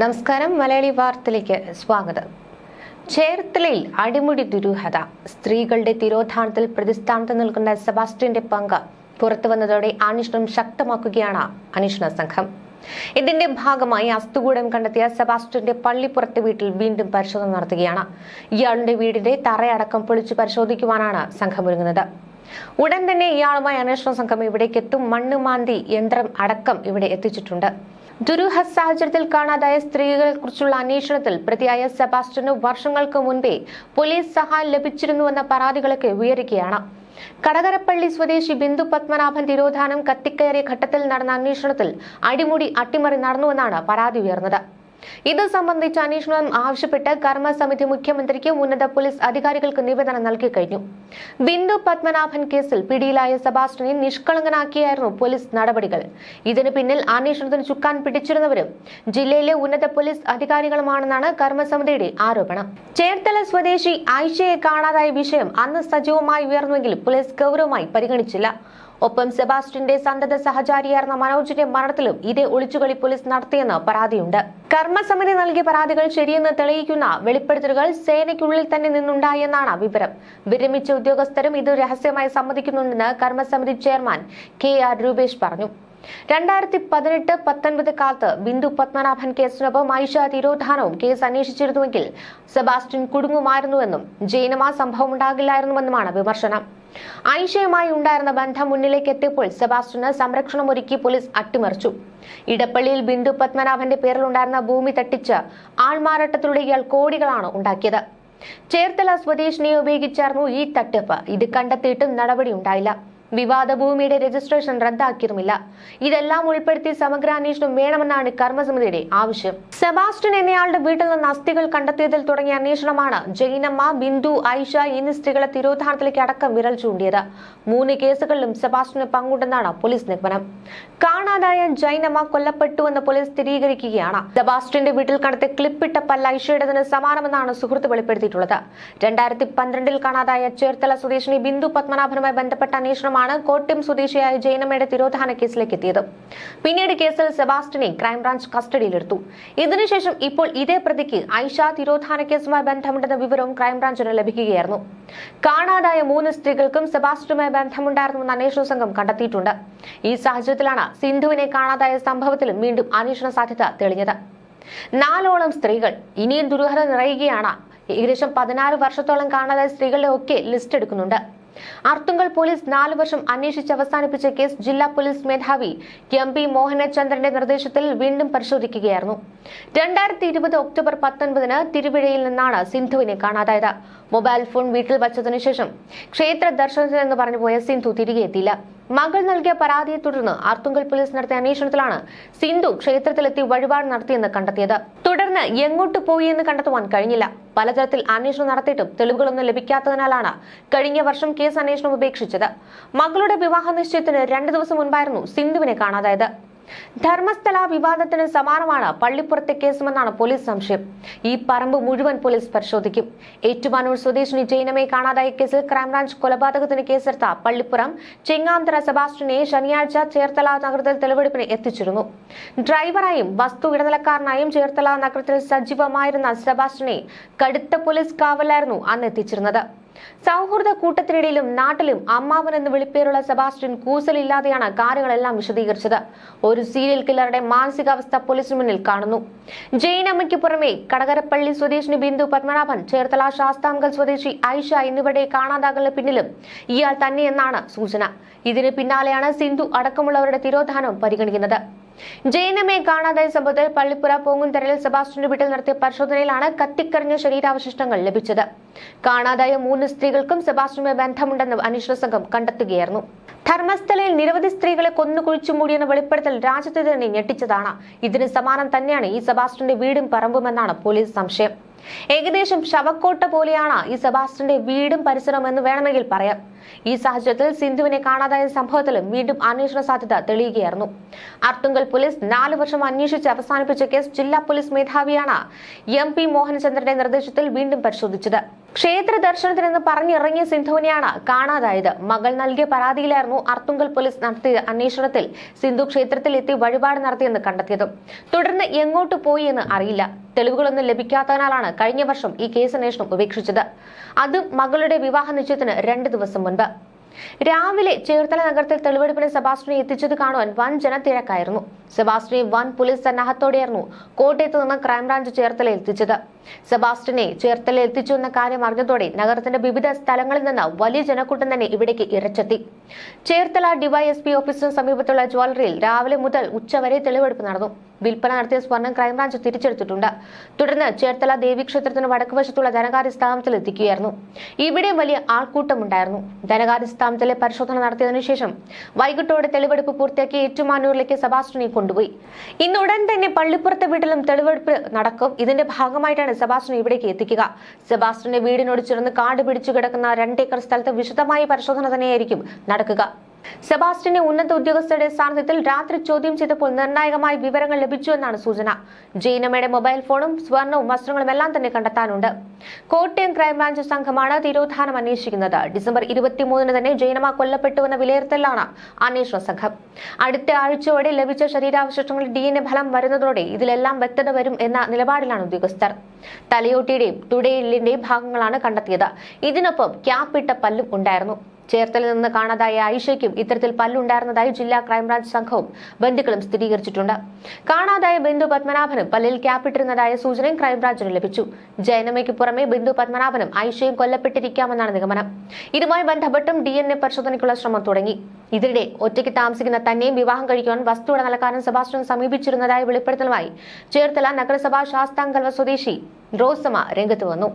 നമസ്കാരം മലയാളി വാർത്തയിലേക്ക് സ്വാഗതം. ചേർത്തലയിൽ അടിമുടി ദുരൂഹത. സ്ത്രീകളുടെ തിരോധാനത്തിൽ പ്രതിസ്ഥാനത്ത് നിൽക്കുന്ന സെബാസ്റ്റ്യന്റെ പങ്ക് പുറത്തു വന്നതോടെ അന്വേഷണം ശക്തമാക്കുകയാണ് അന്വേഷണ സംഘം. ഇതിന്റെ ഭാഗമായി അസ്തുകൂടം കണ്ടെത്തിയ സെബാസ്റ്റ്യന്റെ പള്ളിപ്പുറത്തെ വീട്ടിൽ വീണ്ടും പരിശോധന നടത്തുകയാണ്. ഇയാളുടെ വീടിന്റെ തറയടക്കം പൊളിച്ചു പരിശോധിക്കുവാനാണ് സംഘം ഒരുങ്ങുന്നത്. ഉടൻ തന്നെ ഇയാളുമായി അന്വേഷണ സംഘം ഇവിടേക്ക് എത്തും മണ്ണ് മാന്തി യന്ത്രം അടക്കം ഇവിടെ എത്തിച്ചിട്ടുണ്ട്. ദുരൂഹ സാഹചര്യത്തിൽ കാണാതായ സ്ത്രീകളെ കുറിച്ചുള്ള അന്വേഷണത്തിൽ പ്രതിയായ സെബാസ്റ്റ്യന് വർഷങ്ങൾക്ക് മുൻപേ പോലീസ് സഹായം ലഭിച്ചിരുന്നുവെന്ന പരാതികളൊക്കെ ഉയരുകയാണ്. കടകരപ്പള്ളി സ്വദേശി ബിന്ദു പത്മനാഭൻ തിരോധാനം കത്തിക്കയറിയ ഘട്ടത്തിൽ നടന്ന അന്വേഷണത്തിൽ അടിമുടി അട്ടിമറി നടന്നുവെന്നാണ് പരാതി ഉയർന്നത്. ഇത് സംബന്ധിച്ച് അന്വേഷണം ആവശ്യപ്പെട്ട് കർമ്മസമിതി മുഖ്യമന്ത്രിക്ക് ഉന്നത പോലീസ് അധികാരികൾക്ക് നിവേദനം നൽകി കഴിഞ്ഞു. ബിന്ദു പത്മനാഭൻ കേസിൽ പിടിയിലായ സെബാസ്റ്റിനെ നിഷ്കളങ്കനാക്കിയായിരുന്നു പോലീസ് നടപടികൾ. ഇതിനു പിന്നിൽ അന്വേഷണത്തിന് ചുക്കാൻ പിടിച്ചിരുന്നവരും ജില്ലയിലെ ഉന്നത പോലീസ് അധികാരികളുമാണെന്നാണ് കർമ്മസമിതിയുടെ ആരോപണം. ചേർത്തല സ്വദേശി ആയിഷയെ കാണാതായ വിഷയം അന്ന് സജീവമായി ഉയർന്നുവെങ്കിലും പോലീസ് ഗൗരവമായി പരിഗണിച്ചില്ല. ഒപ്പം സെബാസ്റ്റിന്റെ സന്തത സഹചാരിയായിരുന്ന മനോജിന്റെ മരണത്തിലും ഇതേ ഒളിച്ചുകളി പോലീസ് നടത്തിയെന്ന് പരാതിയുണ്ട്. കർമ്മസമിതി നൽകിയ പരാതികൾ ശരിയെന്ന് തെളിയിക്കുന്ന വെളിപ്പെടുത്തലുകൾ സേനയ്ക്കുള്ളിൽ തന്നെ നിന്നുണ്ടായെന്നാണ് വിവരം. വിരമിച്ച ഉദ്യോഗസ്ഥരും ഇത് രഹസ്യമായി സമ്മതിക്കുന്നുണ്ടെന്ന് കർമ്മസമിതി ചെയർമാൻ കെ ആർ രൂപേഷ് പറഞ്ഞു. രണ്ടായിരത്തി പതിനെട്ട് പത്തൊൻപത് കാലത്ത് ബിന്ദു പത്മനാഭൻ കേസിനൊപ്പം ഐഷ തിരോധാനവും കേസ് അന്വേഷിച്ചിരുന്നുവെങ്കിൽ സെബാസ്റ്റ്യൻ കുടുങ്ങുമായിരുന്നുവെന്നും ജയിനമ സംഭവം ഉണ്ടാകില്ലായിരുന്നുവെന്നുമാണ് വിമർശനം. ഐഷയുമായി ഉണ്ടായിരുന്ന ബന്ധം മുന്നിലേക്ക് എത്തിയപ്പോൾ സെബാസ്റ്റ്യന് സംരക്ഷണം ഒരുക്കി പോലീസ് അട്ടിമറിച്ചു. ഇടപ്പള്ളിയിൽ ബിന്ദു പത്മനാഭന്റെ പേരിൽ ഉണ്ടായിരുന്ന ഭൂമി തട്ടിച്ച് ആൾമാറാട്ടത്തിലൂടെ ഇയാൾ കോടികളാണ് ഉണ്ടാക്കിയത്. ചേർത്തല സ്വദേശിനിയെ ഉപയോഗിച്ചായിരുന്നു ഈ തട്ടിപ്പ്. ഇത് കണ്ടെത്തിയിട്ടും നടപടി ഉണ്ടായില്ല വിവാദ ഭൂമിയുടെ രജിസ്ട്രേഷൻ റദ്ദാക്കിയതുമില്ല ഇതെല്ലാം ഉൾപ്പെടുത്തി സമഗ്ര അന്വേഷണം വേണമെന്നാണ് കർമ്മസമിതിയുടെ ആവശ്യം. സെബാസ്റ്റ്യൻ എന്നയാളുടെ വീട്ടിൽ നിന്ന് അസ്ഥികൾ കണ്ടെത്തിയതിൽ തുടങ്ങിയ അന്വേഷണമാണ് ജൈനമ്മ ബിന്ദു ഐഷ എന്നീ സ്ത്രീകളെ തിരോധാനത്തിലേക്ക് അടക്കം വിരൽ ചൂണ്ടിയത്. മൂന്ന് കേസുകളിലും സെബാസ്റ്റ്യന് പങ്കുണ്ടെന്നാണ് പോലീസ് നിഗമനം. കാണാതായ ജൈനമ്മ കൊല്ലപ്പെട്ടുവെന്ന് പോലീസ് സ്ഥിരീകരിക്കുകയാണ്. സെബാസ്റ്റ്യന്റെ വീട്ടിൽ കണ്ടെത്തിയ ക്ലിപ്പിട്ട പല്ല ഐഷയുടേതിന് സമാനമെന്നാണ് സുഹൃത്ത് വെളിപ്പെടുത്തിയിട്ടുള്ളത്. രണ്ടായിരത്തി പന്ത്രണ്ടിൽ കാണാതായ ചേർത്തല സ്വദേശിനി ബിന്ദു പത്മനാഭനുമായി ബന്ധപ്പെട്ട അന്വേഷണമാണ് കോട്ടയം സ്വദേശിയായ ജൈനമ്മയുടെ തിരോധാന കേസിലേക്ക് എത്തിയത്. പിന്നീട് കേസിൽ സെബാസ്റ്റിനെ ക്രൈംബ്രാഞ്ച് കസ്റ്റഡിയിലെടുത്തു. ഇതിനുശേഷം ഇപ്പോൾ ഇതേ പ്രതിക്ക് ഐഷ തിരോധാന കേസുമായി ബന്ധമുണ്ടെന്ന വിവരവും ക്രൈംബ്രാഞ്ചിന് ലഭിക്കുകയായിരുന്നു. കാണാതായ മൂന്ന് സ്ത്രീകൾക്കും സെബാസ്റ്റുമായി ബന്ധമുണ്ടായിരുന്നുവെന്ന് അന്വേഷണ സംഘം കണ്ടെത്തിയിട്ടുണ്ട്. ഈ സാഹചര്യത്തിലാണ് സിന്ധുവിനെ കാണാതായ സംഭവത്തിൽ വീണ്ടും അന്വേഷണ സാധ്യത തെളിഞ്ഞത്. നാലോളം സ്ത്രീകൾ ഇനിയും ദുരൂഹത നിറയുകയാണ്. ഏകദേശം പതിനാറ് വർഷത്തോളം കാണാതായ സ്ത്രീകളുടെ ഒക്കെ ലിസ്റ്റ് എടുക്കുന്നുണ്ട്. അർത്തുങ്കൽ പോലീസ് നാല് വർഷം അന്വേഷിച്ച് അവസാനിപ്പിച്ച കേസ് ജില്ലാ പോലീസ് മേധാവി എം പി മോഹനചന്ദ്രന്റെ നിർദ്ദേശത്തിൽ വീണ്ടും പരിശോധിക്കുകയായിരുന്നു. രണ്ടായിരത്തി ഇരുപത് ഒക്ടോബർ പത്തൊൻപതിന് തിരുവിഴയിൽ നിന്നാണ് സിന്ധുവിനെ കാണാതായത്. മൊബൈൽ ഫോൺ വീട്ടിൽ വച്ചതിനു ശേഷം ക്ഷേത്ര ദർശനത്തിനെന്ന് പറഞ്ഞു പോയ സിന്ധു തിരികെ എത്തിയില്ല. മകൾ നൽകിയ പരാതിയെ തുടർന്ന് ആർത്തുങ്കൽ പോലീസ് നടത്തിയ അന്വേഷണത്തിലാണ് സിന്ധു ക്ഷേത്രത്തിലെത്തി വഴിപാട് നടത്തിയെന്ന് കണ്ടെത്തിയത്. തുടർന്ന് എങ്ങോട്ട് പോയി എന്ന് കണ്ടെത്തുവാൻ കഴിഞ്ഞില്ല. പലതരത്തിൽ അന്വേഷണം നടത്തിയിട്ടും തെളിവുകളൊന്നും ലഭിക്കാത്തതിനാലാണ് കഴിഞ്ഞ വർഷം കേസ് അന്വേഷണം ഉപേക്ഷിച്ചത്. മകളുടെ വിവാഹ നിശ്ചയത്തിന് രണ്ടു ദിവസം മുൻപായിരുന്നു സിന്ധുവിനെ കാണാതായത്. ധർമ്മസ്ഥല വിവാദത്തിന് സമാനമാണ് പള്ളിപ്പുറത്തെ കേസുമെന്നാണ് പോലീസ് സംശയം. ഈ പറമ്പ് മുഴുവൻ പോലീസ് പരിശോധിക്കും. ഏറ്റുമാനൂർ സ്വദേശിനി ജൈനമയെ കാണാതായ കേസിൽ ക്രൈംബ്രാഞ്ച് കൊലപാതകത്തിന് കേസെടുത്ത പള്ളിപ്പുറം ചെങ്ങാന്തര സെബാസ്റ്റിനെ ശനിയാഴ്ച ചേർത്തല നഗരത്തിൽ തെളിവെടുപ്പിന് എത്തിച്ചിരുന്നു. ഡ്രൈവറായും വസ്തു ഇടനിലക്കാരനായും ചേർത്തല നഗരത്തിൽ സജീവമായിരുന്ന സെബാസ്റ്റിനെ കടുത്ത പോലീസ് കാവലായിരുന്നു അന്ന് എത്തിച്ചിരുന്നത്. സൗഹൃദ കൂട്ടത്തിനിടയിലും നാട്ടിലും അമ്മാവൻ എന്ന് വിളിപ്പേരുള്ള സെബാസ്റ്റ്യൻ കൂസലില്ലാതെയാണ് കാര്യങ്ങളെല്ലാം വിശദീകരിച്ചത്. ഒരു സീരിയൽ കില്ലറുടെ മാനസികാവസ്ഥ പോലീസിന് മുന്നിൽ കാണുന്നു. ജയിനമ്മയ്ക്ക് പുറമെ കടകരപ്പള്ളി സ്വദേശിനി ബിന്ദു പത്മനാഭൻ ചേർത്തല ശാസ്താംഗൽ സ്വദേശി ഐഷ എന്നിവരുടെ കാണാതാകലിന് പിന്നിലും ഇയാൾ തന്നെയെന്നാണ് സൂചന. ഇതിന് പിന്നാലെയാണ് സിന്ധു അടക്കമുള്ളവരുടെ തിരോധാനം പരിഗണിക്കുന്നത്. ജയനമ്മയെ കാണാതായ സംഭവത്തിൽ പള്ളിപ്പുറ പൂങ്കുന്തരയിൽ സെബാസ്റ്റ്യന്റെ വീട്ടിൽ നടത്തിയ പരിശോധനയിലാണ് കത്തിക്കറിഞ്ഞ ശരീരാവശിഷ്ടങ്ങൾ ലഭിച്ചത്. കാണാതായ മൂന്ന് സ്ത്രീകൾക്കും സെബാസ്റ്റ്യനുമായി ബന്ധമുണ്ടെന്ന് അന്വേഷണ സംഘം കണ്ടെത്തുകയായിരുന്നു. ധർമ്മസ്ഥലയിൽ നിരവധി സ്ത്രീകളെ കൊന്നുകുഴിച്ചു മൂടിയെന്ന വെളിപ്പെടുത്തൽ രാജ്യത്തെ തന്നെ ഞെട്ടിച്ചതാണ്. ഇതിന് സമാനം തന്നെയാണ് ഈ സെബാസ്റ്റ്യന്റെ വീടും പറമ്പുമെന്നാണ് പോലീസ് സംശയം. ഏകദേശം ശവക്കോട്ട പോലെയാണ് ഈ സെബാസ്റ്റ്യന്റെ വീടും പരിസരവും എന്ന് വേണമെങ്കിൽ പറയാം. ഈ സാഹചര്യത്തിൽ സിന്ധുവിനെ കാണാതായ സംഭവത്തിലും വീണ്ടും അന്വേഷണ സാധ്യത തെളിയുകയായിരുന്നു. അർത്തുങ്കൽ പോലീസ് നാല് വർഷം അന്വേഷിച്ച് അവസാനിപ്പിച്ച കേസ് ജില്ലാ പോലീസ് മേധാവിയാണ് എം പി മോഹനചന്ദ്രന്റെ നിർദ്ദേശത്തിൽ വീണ്ടും പരിശോധിച്ചത്. ക്ഷേത്ര ദർശനത്തിനെന്ന് പറഞ്ഞിറങ്ങിയ സിന്ധുവിനെയാണ് കാണാതായത്. മകൾ നൽകിയ പരാതിയിലായിരുന്നു അർത്തുങ്കൽ പോലീസ് നടത്തിയ അന്വേഷണത്തിൽ സിന്ധു ക്ഷേത്രത്തിൽ എത്തി വഴിപാട് നടത്തിയെന്ന് കണ്ടെത്തിയത്. തുടർന്ന് എങ്ങോട്ട് പോയി എന്ന് അറിയില്ല. തെളിവുകളൊന്നും ലഭിക്കാത്തതിനാലാണ് കഴിഞ്ഞ വർഷം ഈ കേസ് അന്വേഷണം ഉപേക്ഷിച്ചത്. അതും മകളുടെ വിവാഹ നിശ്ചയത്തിന് രണ്ട് ദിവസം മുൻപ്. രാവിലെ ചേർത്തല നഗരത്തിൽ തെളിവെടുപ്പിന് സെബാസ്റ്റിനെ എത്തിച്ചത് കാണുവാൻ വൻ ജനത്തിരക്കായിരുന്നു. സെബാസ്റ്റിനെ വൻ പോലീസ് സന്നാഹത്തോടെയായിരുന്നു കോട്ടയത്ത് നിന്ന് ക്രൈംബ്രാഞ്ച് ചേർത്തല എത്തിച്ചത്. സെബാസ്റ്റിനെ ചേർത്തല എത്തിച്ചു എന്ന കാര്യം അറിഞ്ഞതോടെ നഗരത്തിന്റെ വിവിധ സ്ഥലങ്ങളിൽ നിന്ന് വലിയ ജനക്കൂട്ടം തന്നെ ഇവിടേക്ക് ഇരച്ചെത്തി. ചേർത്തല ഡിവൈഎസ്പി ഓഫീസിന് സമീപത്തുള്ള ജ്വല്ലറിയിൽ രാവിലെ മുതൽ ഉച്ചവരെ തെളിവെടുപ്പ് നടന്നു. വിൽപ്പന നടത്തിയ സ്വർണം ക്രൈംബ്രാഞ്ച് തിരിച്ചെടുത്തിട്ടുണ്ട്. തുടർന്ന് ചേർത്തല ദേവീക്ഷേത്രത്തിന് വടക്കുവശത്തുള്ള ധനകാര്യ സ്ഥാപനത്തിൽ എത്തിക്കുകയായിരുന്നു. ഇവിടെ വലിയ ആൾക്കൂട്ടമുണ്ടായിരുന്നു. ധനകാര്യ സ്ഥാപനത്തിലെ പരിശോധന നടത്തിയതിനു ശേഷം വൈകിട്ടോടെ തെളിവെടുപ്പ് പൂർത്തിയാക്കി ഏറ്റുമാനൂരിലേക്ക് സെബാസ്റ്റിനെ കൊണ്ടുപോയി. ഇന്ന് ഉടൻ തന്നെ പള്ളിപ്പുറത്തെ വീട്ടിലും തെളിവെടുപ്പ് നടക്കും. ഇതിന്റെ ഭാഗമായിട്ടാണ് സെബാസ്റ്റിനെ ഇവിടേക്ക് എത്തിക്കുക. സെബാസ്റ്റിന്റെ വീടിനോട് ചേർന്ന് കാട് പിടിച്ചു കിടക്കുന്ന രണ്ടേക്കർ സ്ഥലത്ത് വിശദമായ പരിശോധന തന്നെയായിരിക്കും നടക്കുക. സെബാസ്റ്റിനെ ഉന്നത ഉദ്യോഗസ്ഥരുടെ സാന്നിധ്യത്തിൽ രാത്രി ചോദ്യം ചെയ്തപ്പോൾ നിർണായകമായ വിവരങ്ങൾ ലഭിച്ചു എന്നാണ് സൂചന. ജീനമ്മയുടെ മൊബൈൽ ഫോണും സ്വർണവും വസ്ത്രങ്ങളും എല്ലാം തന്നെ കണ്ടെത്താനുണ്ട്. കോട്ടയം ക്രൈംബ്രാഞ്ച് സംഘമാണ് തിരോധാനം അന്വേഷിക്കുന്നത്. ഡിസംബർ ഇരുപത്തിമൂന്നിന് തന്നെ ജൈനമ കൊല്ലപ്പെട്ടുവെന്ന വിലയിരുത്തലാണ് അന്വേഷണ സംഘം. അടുത്ത ആഴ്ചയോടെ ലഭിച്ച ശരീരാവശിഷ്ടങ്ങളിൽ ഡി എൻ എ ഫലം വരുന്നതോടെ ഇതിലെല്ലാം വ്യക്തത വരും എന്ന നിലപാടിലാണ് ഉദ്യോഗസ്ഥർ. തലയോട്ടിയുടെയും തുടയിലിന്റെയും ഭാഗങ്ങളാണ് കണ്ടെത്തിയത്. ഇതിനൊപ്പം ക്യാപ്പിട്ട പല്ലും ഉണ്ടായിരുന്നു. ചേർത്തലിൽ നിന്ന് കാണാതായ ആയിഷയ്ക്കും ഇത്തരത്തിൽ പല്ലുണ്ടായിരുന്നതായി ജില്ലാ ക്രൈംബ്രാഞ്ച് സംഘവും ബന്ധുക്കളും സ്ഥിരീകരിച്ചിട്ടുണ്ട്. കാണാതായ ബന്ധു പത്മനാഭനും പല്ലിൽ ക്യാപ്പിട്ടിരുന്നതായ സൂചനയും ക്രൈംബ്രാഞ്ചിന് ലഭിച്ചു. ജയനമ്മയ്ക്ക് പുറമെ ബിന്ദു പത്മനാഭനും ആയിഷയും കൊല്ലപ്പെട്ടിരിക്കാമെന്നാണ് നിഗമനം. ഇതുമായി ബന്ധപ്പെട്ടും ഡി എൻ എ പരിശോധനയ്ക്കുള്ള ശ്രമം തുടങ്ങി. ഇതിനിടെ ഒറ്റയ്ക്ക് താമസിക്കുന്ന തന്നെയും വിവാഹം കഴിക്കുവാൻ വസ്തു നൽകാനും സെബാസ്റ്റ്യൻ സമീപിച്ചിരുന്നതായി വെളിപ്പെടുത്തലുമായി ചേർത്തല നഗരസഭാ ശാസ്താങ്കൽവ സ്വദേശി റോസമ്മ രംഗത്ത് വന്നു.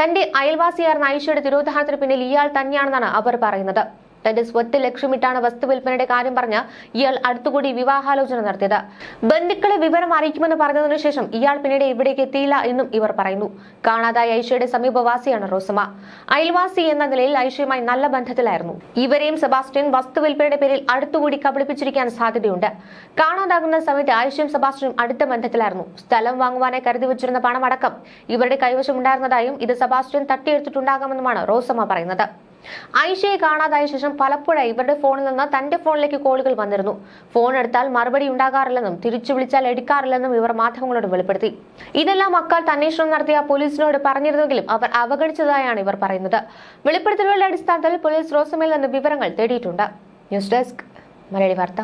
തന്റെ അയൽവാസിയായിരുന്ന ആയിഷയുടെ തിരോധാനത്തിന് പിന്നിൽ ഇയാൾ തന്നെയാണെന്നാണ് അവർ പറയുന്നത്. തന്റെ സ്വത്ത് ലക്ഷ്യമിട്ടാണ് വസ്തു വിൽപ്പനയുടെ കാര്യം പറഞ്ഞ് ഇയാൾ അടുത്തുകൂടി വിവാഹാലോചന നടത്തിയത്. ബന്ധുക്കളെ വിവരം അറിയിക്കുമെന്ന് പറഞ്ഞതിനു ശേഷം ഇയാൾ പിന്നീട് ഇവിടേക്ക് എത്തിയില്ല എന്നും ഇവർ പറയുന്നു. കാണാതായ ഐഷയുടെ സമീപവാസിയാണ് റോസമ്മ. അയൽവാസി എന്ന നിലയിൽ ഐഷയുമായി നല്ല ബന്ധത്തിലായിരുന്നു. ഇവരെയും സെബാസ്റ്റ്യൻ വസ്തു വിൽപ്പനയുടെ പേരിൽ അടുത്തുകൂടി കബളിപ്പിച്ചിരിക്കാൻ സാധ്യതയുണ്ട്. കാണാതാകുന്ന സമയത്ത് ഐഷയും സെബാസ്റ്റ്യനും അടുത്ത ബന്ധത്തിലായിരുന്നു. സ്ഥലം വാങ്ങുവാനായി കരുതി വെച്ചിരുന്ന പണമടക്കം ഇവരുടെ കൈവശം ഉണ്ടായിരുന്നതായും ഇത് സെബാസ്റ്റ്യൻ തട്ടിയെടുത്തിട്ടുണ്ടാകാമെന്നുമാണ് റോസമ്മ പറയുന്നത്. ഐഷയെ കാണാതായ ശേഷം പലപ്പോഴായി ഇവരുടെ ഫോണിൽ നിന്ന് തന്റെ ഫോണിലേക്ക് കോളുകൾ വന്നിരുന്നു. ഫോൺ എടുത്താൽ മറുപടി ഉണ്ടാകാറില്ലെന്നും തിരിച്ചു വിളിച്ചാൽ എടുക്കാറില്ലെന്നും ഇവർ മാധ്യമങ്ങളോട് വെളിപ്പെടുത്തി. ഇതെല്ലാം അക്കാലത്ത് അന്വേഷണം നടത്തിയ പോലീസിനോട് പറഞ്ഞിരുന്നെങ്കിലും അവർ അവഗണിച്ചതായാണ് ഇവർ പറയുന്നത്. വെളിപ്പെടുത്തലുകളുടെ അടിസ്ഥാനത്തിൽ പോലീസ് റോസമയിൽ നിന്ന് വിവരങ്ങൾ തേടിയിട്ടുണ്ട്. ന്യൂസ് ഡെസ്ക് മലയാളി വാർത്ത.